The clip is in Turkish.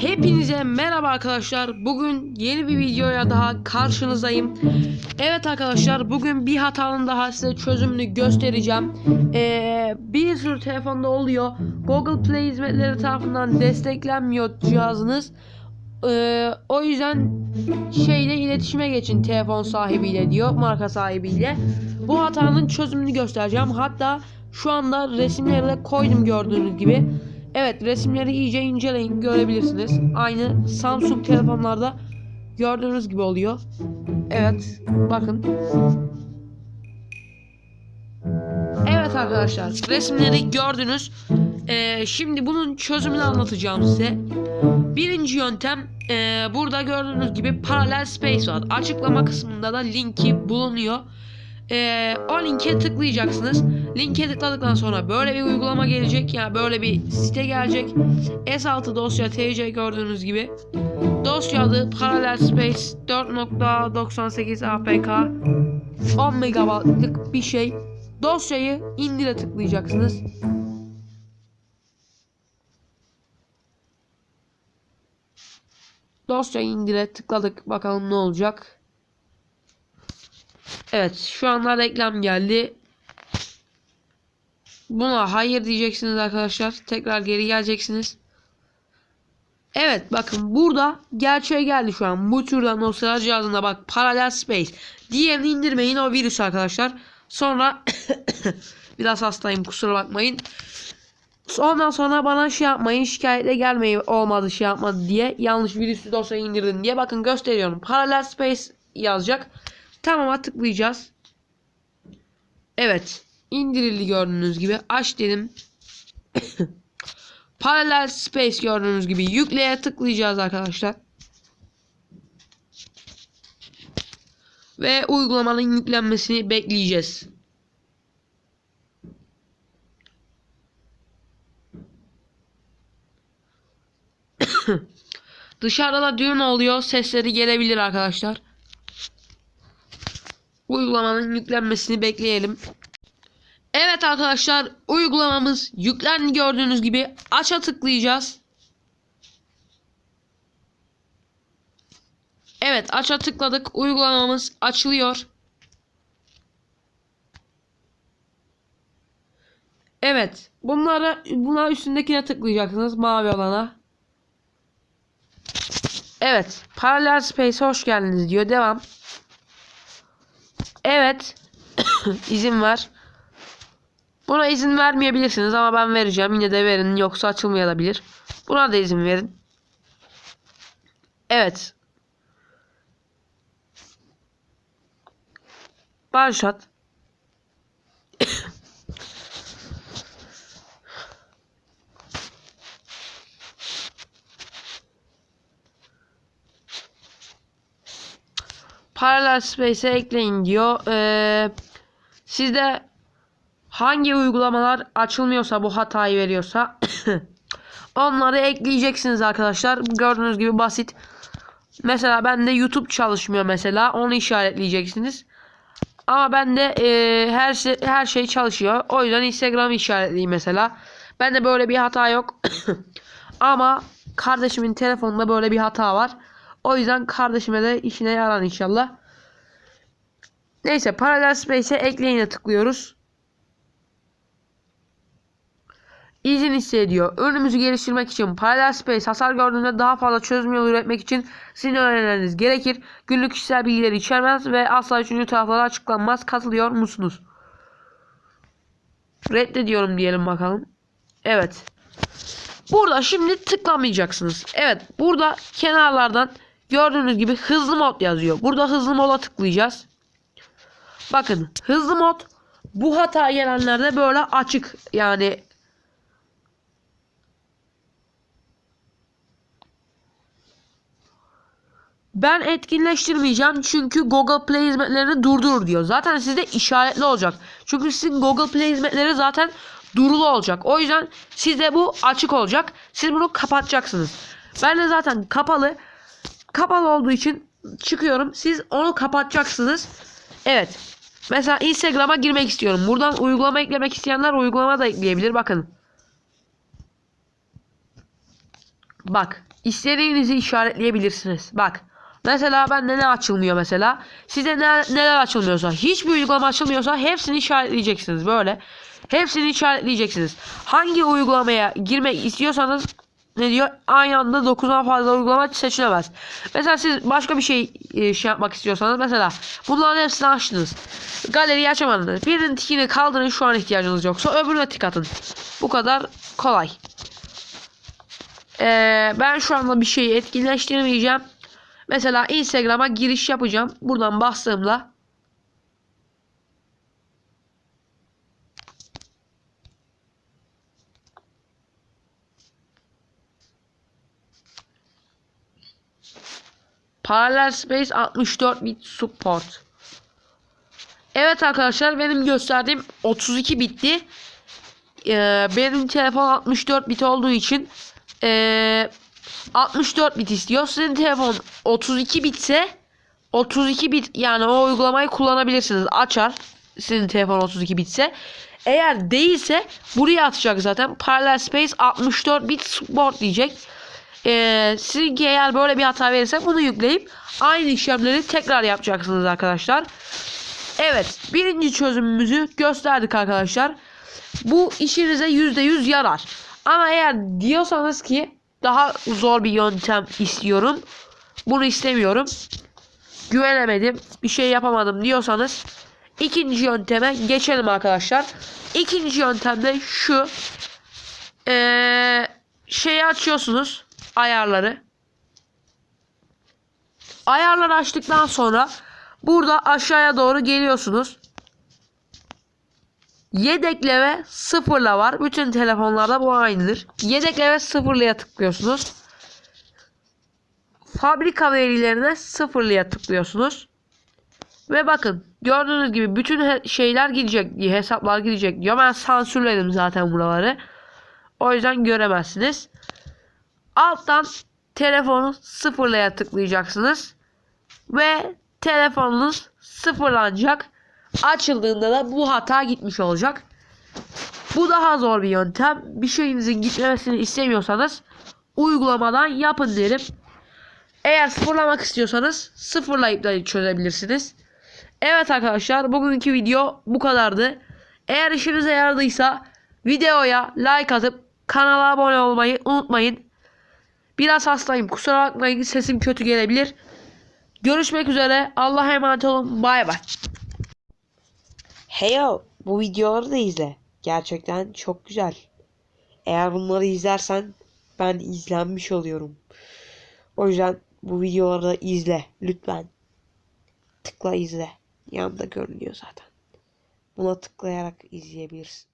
Hepinize merhaba arkadaşlar. Bugün yeni bir videoya daha karşınızdayım. Evet arkadaşlar bugün bir hatanın daha size çözümünü göstereceğim. Ee, bir sürü telefonda oluyor. Google Play hizmetleri tarafından desteklenmiyor cihazınız. Ee, o yüzden şeyle iletişime geçin telefon sahibiyle diyor marka sahibiyle. Bu hatanın çözümünü göstereceğim. Hatta şu anda resimleri de koydum gördüğünüz gibi. Evet resimleri iyice inceleyin görebilirsiniz. Aynı Samsung telefonlarda gördüğünüz gibi oluyor. Evet bakın. Evet arkadaşlar resimleri gördünüz. Ee, şimdi bunun çözümünü anlatacağım size. Birinci yöntem e, burada gördüğünüz gibi paralel space var. Açıklama kısmında da linki bulunuyor. E, o linke tıklayacaksınız. Linke tıkladıktan sonra böyle bir uygulama gelecek. Yani böyle bir site gelecek. S6 dosya TC gördüğünüz gibi. Dosya adı paralel space 4.98 APK 10 megabaytlık bir şey. Dosyayı indire tıklayacaksınız. Dosyayı indire tıkladık. Bakalım ne olacak. Evet şu anda reklam geldi. Buna hayır diyeceksiniz arkadaşlar. Tekrar geri geleceksiniz. Evet bakın burada gerçeğe geldi şu an. Bu türden dosyalar cihazında bak paralel space. Diğerini indirmeyin o virüs arkadaşlar. Sonra biraz hastayım kusura bakmayın. Ondan sonra bana şey yapmayın şikayetle gelmeyin olmadı şey yapmadı diye yanlış virüslü dosyayı indirdin diye bakın gösteriyorum. Paralel space yazacak. Tamam'a tıklayacağız. Evet. İndirildi gördüğünüz gibi. Aç dedim. Paralel space gördüğünüz gibi yükleye tıklayacağız arkadaşlar. Ve uygulamanın yüklenmesini bekleyeceğiz. Dışarıda da düğün oluyor. Sesleri gelebilir arkadaşlar. Uygulamanın yüklenmesini bekleyelim. Evet arkadaşlar uygulamamız yüklendi gördüğünüz gibi aça tıklayacağız. Evet aça tıkladık uygulamamız açılıyor. Evet bunlara bunlar üstündekine tıklayacaksınız mavi olana. Evet Parallel Space'e hoş geldiniz diyor devam. Evet. izin ver. Buna izin vermeyebilirsiniz ama ben vereceğim. Yine de verin yoksa açılmayabilir. Buna da izin verin. Evet. Başlat. Parallel Space'e ekleyin diyor. Ee, sizde hangi uygulamalar açılmıyorsa bu hatayı veriyorsa onları ekleyeceksiniz arkadaşlar. Gördüğünüz gibi basit. Mesela bende YouTube çalışmıyor mesela. Onu işaretleyeceksiniz. Ama bende e, her şey her şey çalışıyor. O yüzden Instagram işaretleyeyim mesela. Bende böyle bir hata yok. Ama kardeşimin telefonunda böyle bir hata var. O yüzden kardeşime de işine yarar inşallah. Neyse Parallel Space'e ekleyine tıklıyoruz. İzin hissediyor. Önümüzü geliştirmek için Parallel Space hasar gördüğünde daha fazla çözüm yolu üretmek için sizin öğrenmeniz gerekir. Günlük kişisel bilgileri içermez ve asla üçüncü taraflara açıklanmaz. Katılıyor musunuz? Reddediyorum diyelim bakalım. Evet. Burada şimdi tıklamayacaksınız. Evet burada kenarlardan gördüğünüz gibi hızlı mod yazıyor. Burada hızlı moda tıklayacağız. Bakın hızlı mod bu hata gelenlerde böyle açık yani Ben etkinleştirmeyeceğim çünkü Google Play hizmetlerini durdurur diyor. Zaten sizde işaretli olacak. Çünkü sizin Google Play hizmetleri zaten durulu olacak. O yüzden sizde bu açık olacak. Siz bunu kapatacaksınız. Ben de zaten kapalı. Kapalı olduğu için çıkıyorum. Siz onu kapatacaksınız. Evet. Mesela Instagram'a girmek istiyorum. Buradan uygulama eklemek isteyenler uygulama da ekleyebilir. Bakın. Bak istediğinizi işaretleyebilirsiniz. Bak mesela bende ne açılmıyor mesela. Size ne, neler açılmıyorsa hiçbir uygulama açılmıyorsa hepsini işaretleyeceksiniz böyle. Hepsini işaretleyeceksiniz. Hangi uygulamaya girmek istiyorsanız ne diyor? Aynı anda 9'dan fazla uygulama seçilemez. Mesela siz başka bir şey e, şey yapmak istiyorsanız mesela bunların hepsini açtınız. Galeriyi açamadınız. Birinin tikini kaldırın şu an ihtiyacınız yoksa öbürüne tik atın. Bu kadar kolay. Ee, ben şu anda bir şeyi etkinleştirmeyeceğim. Mesela Instagram'a giriş yapacağım. Buradan bastığımda Parallel Space 64 bit support. Evet arkadaşlar benim gösterdiğim 32 bitti. Ee, benim telefon 64 bit olduğu için ee, 64 bit istiyor. Sizin telefon 32 bitse 32 bit yani o uygulamayı kullanabilirsiniz. Açar. Sizin telefon 32 bitse. Eğer değilse buraya atacak zaten. Parallel Space 64 bit support diyecek. Ee, sizinki eğer böyle bir hata verirse bunu yükleyip aynı işlemleri tekrar yapacaksınız arkadaşlar. Evet birinci çözümümüzü gösterdik arkadaşlar. Bu işinize %100 yarar. Ama eğer diyorsanız ki daha zor bir yöntem istiyorum. Bunu istemiyorum. Güvenemedim. Bir şey yapamadım diyorsanız ikinci yönteme geçelim arkadaşlar. İkinci yöntemde şu. Ee, şeyi açıyorsunuz. Ayarları. Ayarları açtıktan sonra burada aşağıya doğru geliyorsunuz. Yedekle ve sıfırla var. Bütün telefonlarda bu aynıdır. Yedekle ve sıfırlıya tıklıyorsunuz. Fabrika verilerine sıfırlıya tıklıyorsunuz. Ve bakın gördüğünüz gibi bütün şeyler gidecek diye hesaplar gidecek diyor. Ben sansürledim zaten buraları. O yüzden göremezsiniz. Alttan telefonu sıfırlaya tıklayacaksınız. Ve telefonunuz sıfırlanacak. Açıldığında da bu hata gitmiş olacak. Bu daha zor bir yöntem. Bir şeyinizin gitmemesini istemiyorsanız uygulamadan yapın derim. Eğer sıfırlamak istiyorsanız sıfırlayıp da çözebilirsiniz. Evet arkadaşlar bugünkü video bu kadardı. Eğer işinize yaradıysa videoya like atıp kanala abone olmayı unutmayın. Biraz hastayım kusura bakmayın sesim kötü gelebilir. Görüşmek üzere Allah'a emanet olun bay bay. Heyo, bu videoları da izle. Gerçekten çok güzel. Eğer bunları izlersen ben izlenmiş oluyorum. O yüzden bu videoları da izle lütfen. Tıkla izle. Yanında görünüyor zaten. Buna tıklayarak izleyebilirsin.